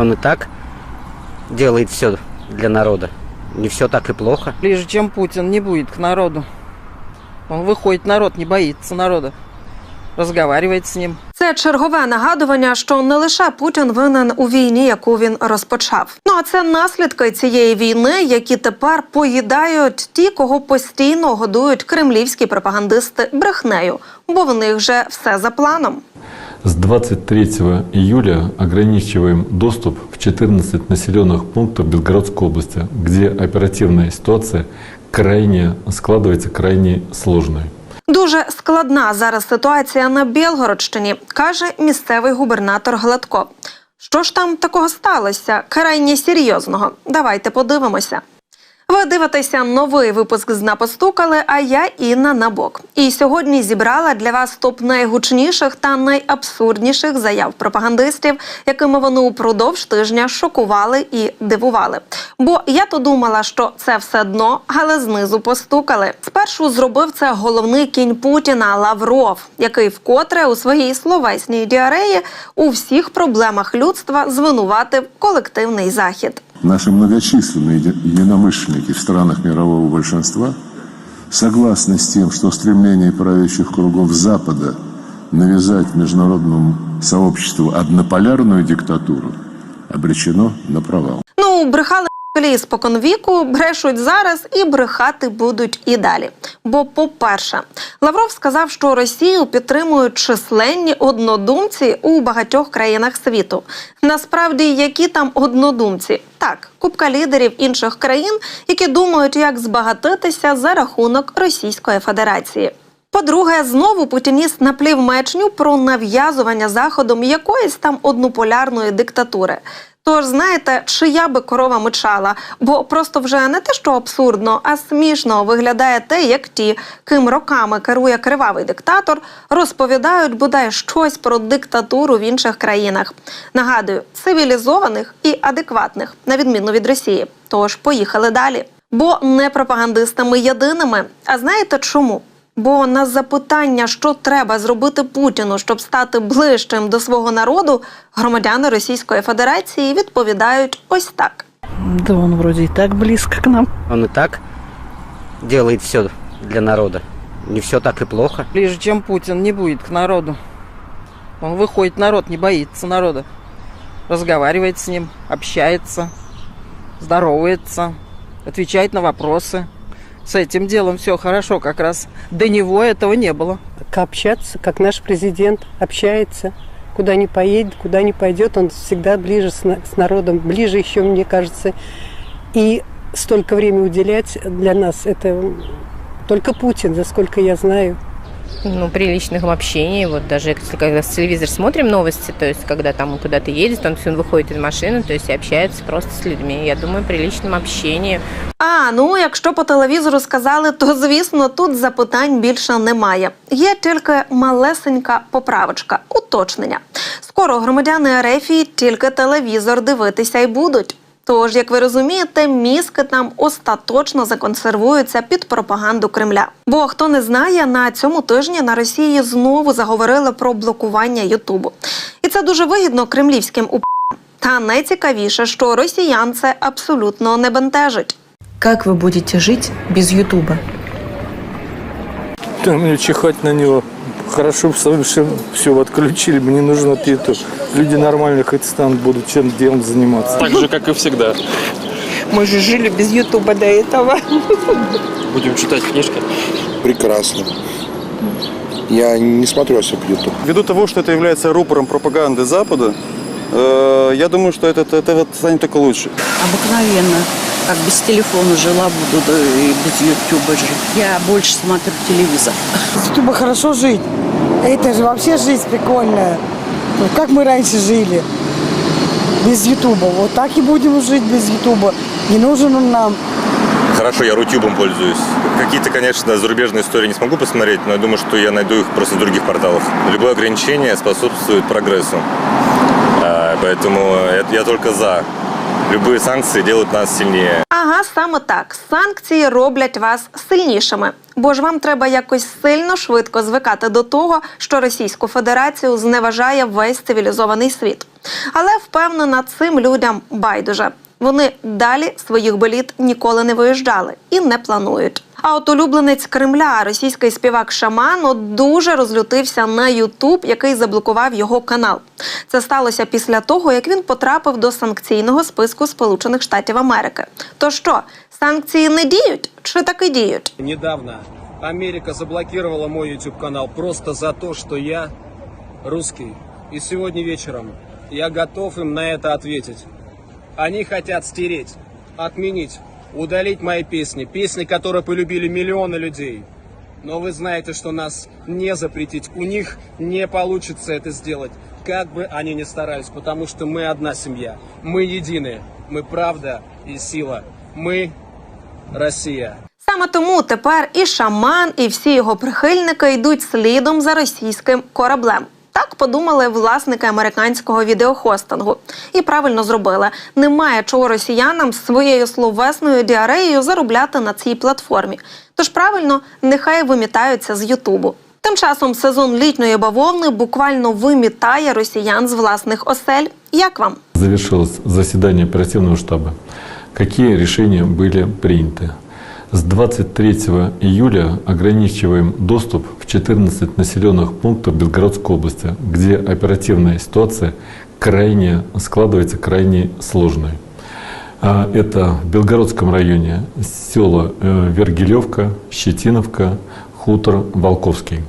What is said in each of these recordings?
Он и так делает все для народа. Не все так и плохо. Ближе, чем Путин, не будет к народу. Он выходит, народ не боится народа. Разговаривает с ним. Це чергове нагадування, що не лише Путін винен у війні, яку він розпочав. Ну а це наслідки цієї війни, які тепер поїдають ті, кого постійно годують кремлівські пропагандисти брехнею, бо в них же все за планом. С 23 июля ограничиваем доступ в 14 населенных пунктов Белгородской области, где оперативная ситуация крайне складывается крайне сложной. Дуже складна зараз ситуація на Білгородщині, каже місцевий губернатор Гладко. Що ж там такого сталося? Крайні серйозного. Давайте подивимося. Ви дивитеся новий випуск з «Напостукали», а я Інна Набок. І сьогодні зібрала для вас топ найгучніших та найабсурдніших заяв пропагандистів, якими вони упродовж тижня шокували і дивували. Бо я то думала, що це все дно, але знизу постукали. Спершу зробив це головний кінь Путіна Лавров, який вкотре у своїй словесній діареї у всіх проблемах людства звинуватив колективний захід. Наши многочисленные еди- единомышленники в странах мирового большинства согласны с тем, что стремление правящих кругов Запада навязать международному сообществу однополярную диктатуру обречено на провал. Ну, брехали м**лі спокон віку, брешуть зараз і брехати будуть і далі. Бо, по-перше, Лавров сказав, що Росію підтримують численні однодумці у багатьох країнах світу. Насправді, які там однодумці? Так, купка лідерів інших країн, які думають, як збагатитися за рахунок Російської Федерації. По-друге, знову путініст наплів маячню про нав'язування заходом якоїсь там однополярної диктатури. Тож знаєте, чия би корова мичала, бо просто вже не те, що абсурдно, а смішно виглядає те, як ті, ким роками керує кривавий диктатор, розповідають бодай щось про диктатуру в інших країнах. Нагадую, цивілізованих і адекватних, на відміну від Росії. Тож поїхали далі. Бо не пропагандистами єдиними. А знаєте чому? Бо на запитання, що треба зробити Путіну, щоб стати ближчим до свого народу, громадяни Російської Федерації відповідають ось так. Да он вроде и так близко к нам. Он и так делает все для народа. Не все так и плохо. Ближе, чем Путин, не будет к народу. Он выходит, народ не боится народа. Разговаривает с ним, общается, здоровается, отвечает на вопросы. С этим делом все хорошо, как раз до него этого не было. как общаться, как наш президент общается. Куда не поедет, куда не пойдет, он всегда ближе с, с народом, ближе еще, мне кажется. И столько времени уделять для нас, это только Путин, за сколько я знаю. Ну, при личном общении. Вот даже когда с телевизор смотрим новости, то есть когда там куда-то едет, он, он выходит из машины, то есть и общается просто с людьми. Я думаю, при личном общении А ну, якщо по телевізору сказали, то звісно тут запитань більше немає. Є тільки малесенька поправочка, уточнення. Скоро громадяни Ерефії тільки телевізор дивитися й будуть. Тож, як ви розумієте, мізки там остаточно законсервуються під пропаганду Кремля. Бо хто не знає, на цьому тижні на Росії знову заговорили про блокування Ютубу. І це дуже вигідно кремлівським УП. Та найцікавіше, що росіян це абсолютно не бентежить. Как вы будете жить без Ютуба? Да мне чихать на него. Хорошо совершенно все отключили, мне этот YouTube. Люди нормально хоть станут, будут чем делом заниматься. Так же, как и всегда. Мы же жили без Ютуба до этого. Будем читать книжки. Прекрасно. Я не смотрю особо YouTube. Ввиду того, что это является рупором пропаганды Запада, э, я думаю, что это, это, это станет только лучше. Обыкновенно. Как без телефона жила буду, да и без Ютуба жить. Я больше смотрю телевизор. С Ютуба хорошо жить. Это же вообще жизнь прикольная. Ну, как мы раньше жили. Без Ютуба. Вот так и будем жить без Ютуба. Не нужен он нам. Хорошо, я рутюбом пользуюсь. Какие-то, конечно, зарубежные истории не смогу посмотреть, но я думаю, что я найду их просто в других порталах. Любое ограничение способствует прогрессу. Поэтому я, я только за Любые санкции делают нас сильнее. Ага, саме так. Санкції роблять вас сильнішими. Бо ж вам треба якось сильно швидко звикати до того, що Російську Федерацію зневажає весь цивілізований світ. Але впевнена, цим людям байдуже. Вони далі своїх боліт ніколи не виїжджали і не планують. А от улюбленець Кремля, російський співак Шаман, от дуже розлютився на Ютуб, який заблокував його канал. Це сталося після того, як він потрапив до санкційного списку Сполучених Штатів Америки. То що, санкції не діють чи таки діють? Недавно Америка заблокировала мой YouTube канал просто за то, что я русский. И сегодня вечером я готов им на это ответить. Они хотят стереть, отменить, удалить мои песни, песни, которые полюбили миллионы людей. Но вы знаете, что нас не запретить, у них не получится это сделать, как бы они ни старались, потому что мы одна семья, мы едины, мы правда и сила, мы Россия. Саме тому тепер і шаман, і всі його прихильники йдуть слідом за російським кораблем. Так подумали власники американського відеохостингу. І правильно зробили. Немає чого росіянам своєю словесною діареєю заробляти на цій платформі. Тож правильно, нехай вимітаються з Ютубу. Тим часом сезон літньої бавовни буквально вимітає росіян з власних осель. Як вам? Завершилось заседание оперативного штаба. Какие решения были приняты? С 23 июля ограничиваем доступ в 14 населенных пунктов Белгородской области, где оперативная ситуация крайне складывается крайне сложной. А, Это в Белгородском районе села э, Вергилевка, Щетиновка, Хутор, Волковский.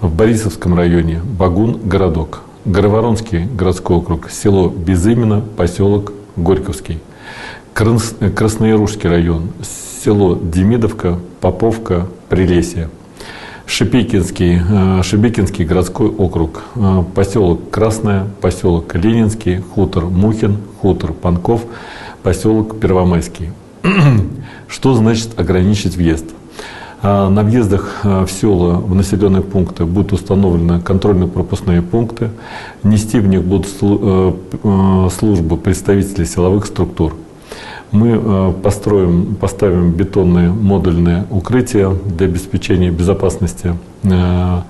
В Борисовском районе Багун, городок. Гороворонский городской округ, село Безыменно, поселок Горьковский. Крас- Красноярушский район, село Демидовка, Поповка, Прилесье. Шипекинский, э, Шебекинский городской округ, э, поселок Красное, поселок Ленинский, хутор Мухин, хутор Панков, поселок Первомайский. Что значит ограничить въезд? А, На въездах в села, в населенные пункты будут установлены контрольно-пропускные пункты. Нести в них будут э, э, службы представителей силовых структур. Мы э, построим, поставим бетонные модульные укрытия для обеспечения безопасности э,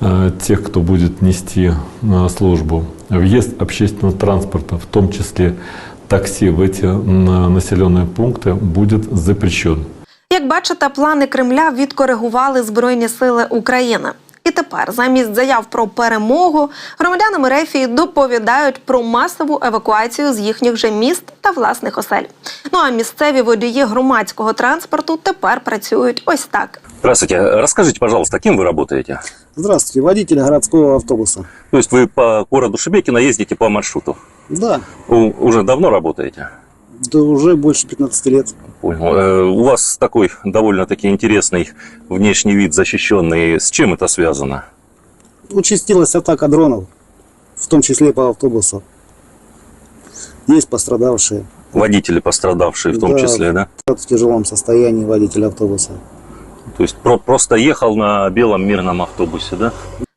э, тех, кто будет нести э, службу. Въезд общественного транспорта, в том числе такси в эти м, населенные пункты, будет запрещен. Як бачите, плани Кремля відкоригували Збройні сили України. І тепер, замість заяв про перемогу, громадянам Рефії доповідають про масову евакуацію з їхніх же міст та власних осель. Ну а місцеві водії громадського транспорту тепер працюють ось так. Здравствуйте. Расскажите, пожалуйста, кем вы работаете? Здравствуйте, водитель городского автобуса. То есть вы по городу Шебекино ездите по маршруту? Да, У- уже давно работаете? Да уже больше 15 лет. Понял. Э, У вас такой довольно-таки интересный внешний вид, защищенный. С чем это связано? Участилась атака дронов, в том числе по автобусу. Есть пострадавшие. Водители пострадавшие в том Да. числе, да? В тяжелом состоянии водитель автобуса. То есть про- просто ехал на белом мирном автобусе, да?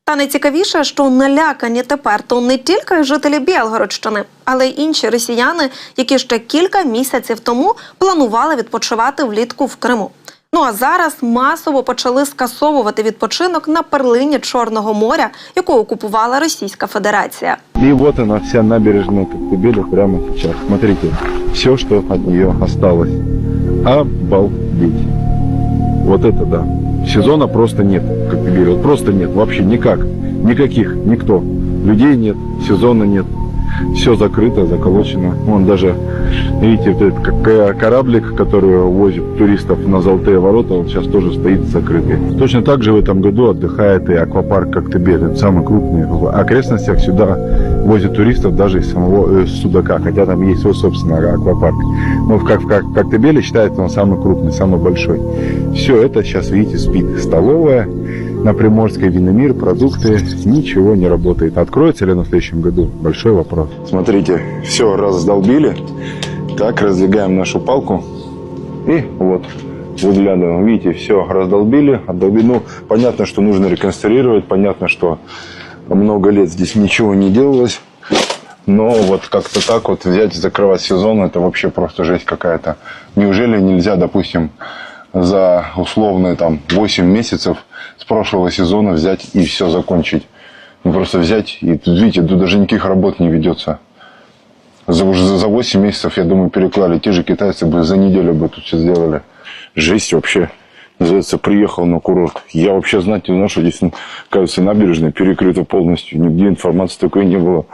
Та найцікавіше, що налякані тепер то не тільки жителі Білгородщини, але й інші росіяни, які ще кілька місяців тому планували відпочивати влітку в Криму. Ну а зараз масово почали скасовувати відпочинок на перлині Чорного моря, яку окупувала Російська Федерація. И вот она, вся набережная Коктебеля прямо сейчас. Смотрите, все, что от нее осталось. Обалдеть. Вот это да. Сезона просто нет, как ты говорил, просто нет, вообще никак. Никаких, никто. Людей нет, сезона нет. Все закрыто, заколочено. Вон даже, видите, вот этот кораблик, который возит туристов на Золотые ворота, он сейчас тоже стоит закрытый. Точно так же в этом году отдыхает и аквапарк Коктебель. Это самый крупный. В окрестностях сюда возят туристов даже из самого э, Судака, хотя там есть свой собственный аквапарк. Но как, в как- Коктебеле считается он самый крупный, самый большой. Все это сейчас, видите, спит. Столовая на Приморской Виномир, продукты, ничего не работает. Откроется ли на следующем году? Большой вопрос. Смотрите, все раздолбили. Так, раздвигаем нашу палку. И вот, выглядываем. Видите, все раздолбили, отдолбили. Ну, понятно, что нужно реконструировать, понятно, что много лет здесь ничего не делалось. Но вот как-то так вот взять и закрывать сезон, это вообще просто жесть какая-то. Неужели нельзя, допустим, за условные там 8 месяцев с прошлого сезона взять и все закончить? Ну, просто взять и, видите, тут даже никаких работ не ведется. За, уже за 8 месяцев, я думаю, переклали. Те же китайцы бы за неделю бы тут все сделали. Жесть вообще. Называется, приехал на курорт. Я вообще знать не знал, что здесь, кажется, набережная перекрыта полностью. Нигде информации такой не было.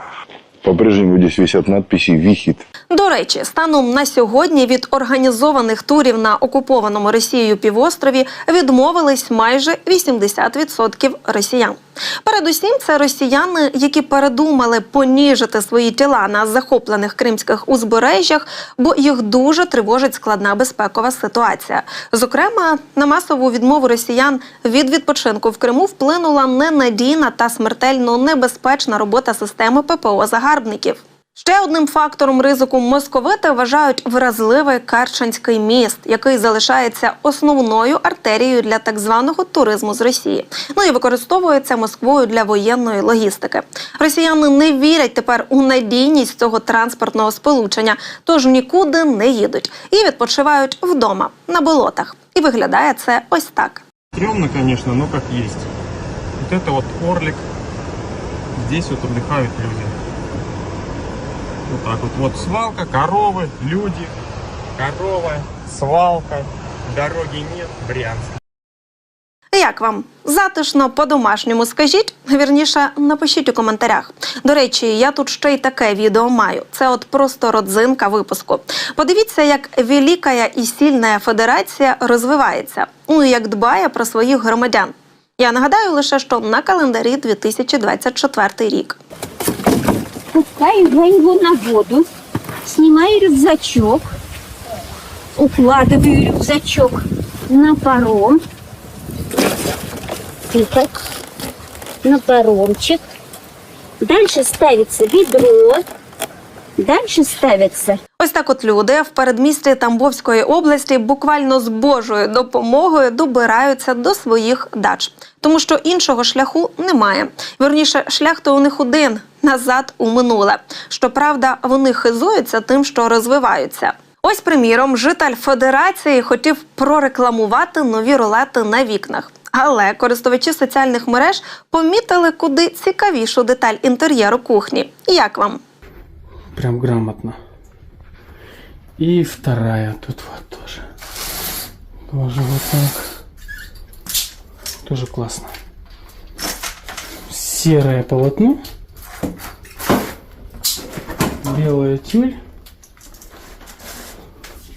По-прежнему здесь висят надписи «Вихит». До речі, станом на сьогодні від організованих турів на окупованому Росією півострові відмовились майже 80% росіян. Передусім, це росіяни, які передумали поніжити свої тіла на захоплених кримських узбережжях, бо їх дуже тривожить складна безпекова ситуація. Зокрема, на масову відмову росіян від відпочинку в Криму вплинула ненадійна та смертельно небезпечна робота системи ППО загарбників. Ще одним фактором ризику московити вважають вразливий Керченський міст, який залишається основною артерією для так званого туризму з Росії. Ну і використовується Москвою для воєнної логістики. Росіяни не вірять тепер у надійність цього транспортного сполучення, тож нікуди не їдуть і відпочивають вдома на болотах. І виглядає це ось так. Стрёмно, конечно, но как есть. Вот это вот Орлик. Здесь вот отдыхают люди. Вот так вот. Вот свалка, коровы, люди, корова, свалка. Дороги нет, Брянск. Як вам затишно по-домашньому скажіть? Вірніше, напишіть у коментарях. До речі, я тут ще й таке відео маю. Це от просто родзинка випуску. Подивіться, як велика і сильна федерація розвивається, ну як дбає про своїх громадян. Я нагадаю лише, що на календарі 2024 рік. Пускаю я его на воду, снимаю рюкзачок, укладываю рюкзачок на паром. Тихо. На паромчик. Дальше ставится ведро. Дальше ставится Ось так от люди в передмісті Тамбовської області буквально з Божою допомогою добираються до своїх дач, тому що іншого шляху немає. Вірніше, шлях то у них один назад у минуле. Щоправда, вони хизуються тим, що розвиваються. Ось, приміром, житель Федерації хотів прорекламувати нові рулети на вікнах. Але користувачі соціальних мереж помітили куди цікавішу деталь інтер'єру кухні. Як вам? Прям грамотно. И вторая тут вот тоже. Тоже вот так. Тоже классно. Серое полотно. Белая тюль.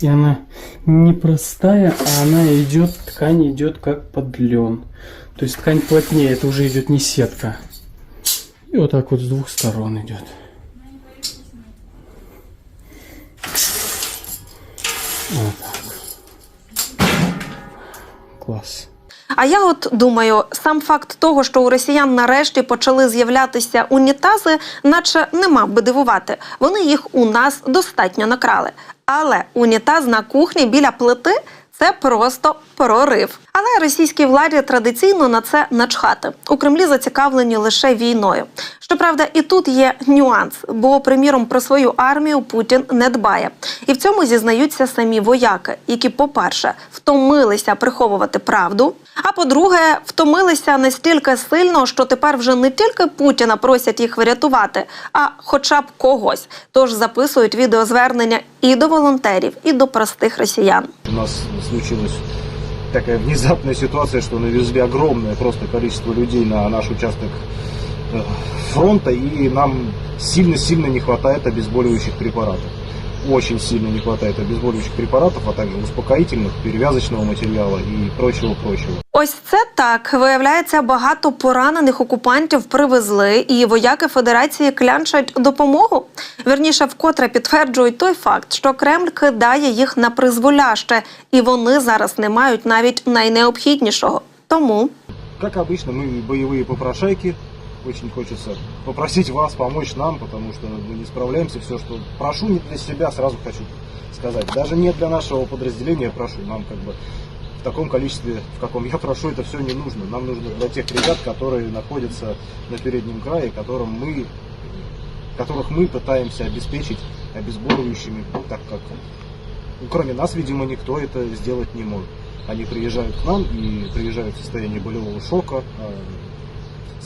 И она не простая, а она идет, ткань идет как под лен. То есть ткань плотнее, это уже идет не сетка. И вот так вот с двух сторон идет. Вот так. Класс. А я от думаю, сам факт того, що у росіян нарешті почали з'являтися унітази, наче не мав би дивувати. Вони їх у нас достатньо накрали. Але унітаз на кухні біля плити це просто прорив. Але російській владі традиційно на це начхати. У Кремлі зацікавлені лише війною. Щоправда, і тут є нюанс, бо, приміром, про свою армію Путін не дбає. І в цьому зізнаються самі вояки, які, по-перше, втомилися приховувати правду. А по-друге, втомилися настільки сильно, що тепер вже не тільки Путіна просять їх врятувати, а хоча б когось. Тож записують відеозвернення і до волонтерів, і до простих росіян. У нас случилась такая внезапная ситуация, что навезли огромное просто количество людей на наш участок э, фронта, и нам сильно-сильно не хватает обезболивающих препаратов Очень сильно не хватает обезболивающих препаратов, а также успокоительных, перевязочного материала и прочего-прочего. Ось це так. Виявляється, багато поранених окупантів привезли, і вояки Федерації клянчать допомогу. Вірніше, вкотре підтверджують той факт, що Кремль кидає їх на призволяще, і вони зараз не мають навіть найнеобхіднішого. Тому Как обычно, мы боевые попрошайки. Очень хочется попросить вас помочь нам, потому что мы не справляемся. Все, что прошу не для себя, сразу хочу сказать. Даже не для нашего подразделения прошу. Нам как бы в таком количестве, в каком я прошу, это все не нужно. Нам нужно для тех ребят, которые находятся на переднем крае, которым мы которых мы пытаемся обеспечить обезболивающими, так как ну, кроме нас, видимо, никто это сделать не может. Они приезжают к нам и приезжают в состоянии болевого шока.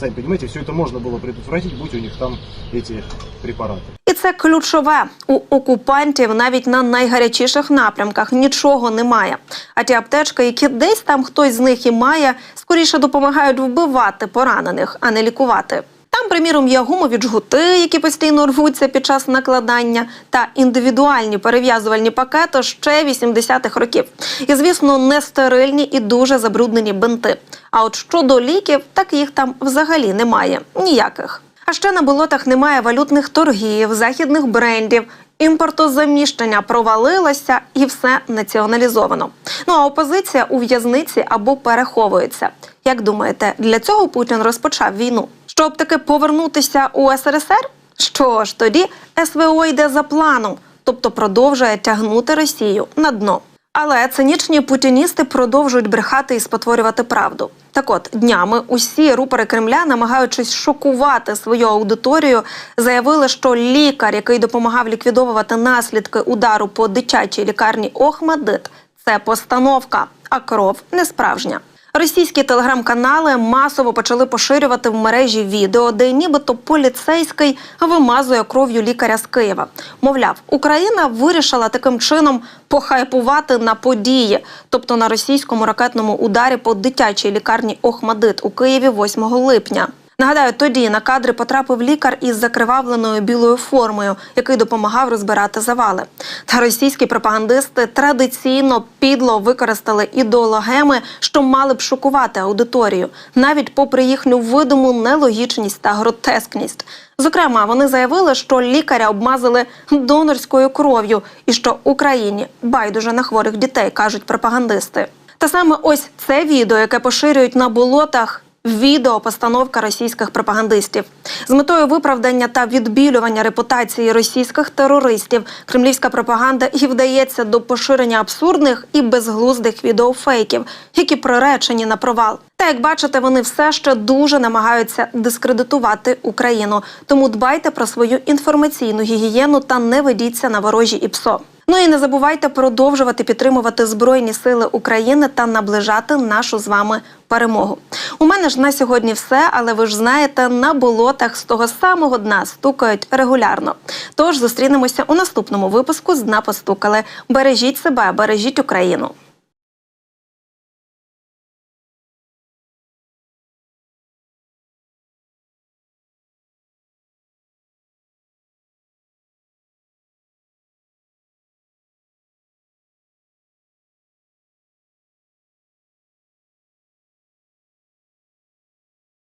А, Сами понимаете, все это можно было предотвратить, будь у них там эти препараты. І це ключове у окупантів навіть на найгарячіших напрямках нічого немає. А ті аптечки, які десь там хтось з них і має, скоріше допомагають вбивати поранених, а не лікувати. Там, приміром, є гумові джгути, які постійно рвуться під час накладання, та індивідуальні перев'язувальні пакети ще 80-х років. І, звісно, не стерильні і дуже забруднені бинти. А от щодо ліків, так їх там взагалі немає. Ніяких. А ще на болотах немає валютних торгів, західних брендів. Імпортозаміщення провалилося і все націоналізовано. Ну а опозиція у в'язниці або переховується. Як думаєте, для цього Путін розпочав війну? Щоб таки повернутися у СРСР? Що ж, тоді СВО йде за планом, тобто продовжує тягнути Росію на дно. Але цинічні путіністи продовжують брехати і спотворювати правду. Так от днями усі рупори Кремля, намагаючись шокувати свою аудиторію, заявили, що лікар, який допомагав ліквідовувати наслідки удару по дитячій лікарні Охмадит, це постановка, а кров не справжня. Російські телеграм-канали масово почали поширювати в мережі відео, де нібито поліцейський вимазує кров'ю лікаря з Києва. Мовляв, Україна вирішила таким чином похайпувати на події, тобто на російському ракетному ударі по дитячій лікарні Охмадит у Києві 8 липня. Нагадаю, тоді на кадри потрапив лікар із закривавленою білою формою, який допомагав розбирати завали. Та російські пропагандисти традиційно підло використали ідеологеми, що мали б шокувати аудиторію, навіть попри їхню видиму нелогічність та гротескність. Зокрема, вони заявили, що лікаря обмазали донорською кров'ю, і що Україні байдуже на хворих дітей, кажуть пропагандисти. Та саме ось це відео, яке поширюють на болотах. Відеопостановка російських пропагандистів з метою виправдання та відбілювання репутації російських терористів кремлівська пропаганда і вдається до поширення абсурдних і безглуздих відеофейків, які приречені на провал. Та як бачите, вони все ще дуже намагаються дискредитувати Україну. Тому дбайте про свою інформаційну гігієну та не ведіться на ворожі ІПСО. Ну і не забувайте продовжувати підтримувати Збройні Сили України та наближати нашу з вами перемогу. У мене ж на сьогодні все, але ви ж знаєте, на болотах з того самого дна стукають регулярно. Тож зустрінемося у наступному випуску з дна постукали. Бережіть себе, бережіть Україну.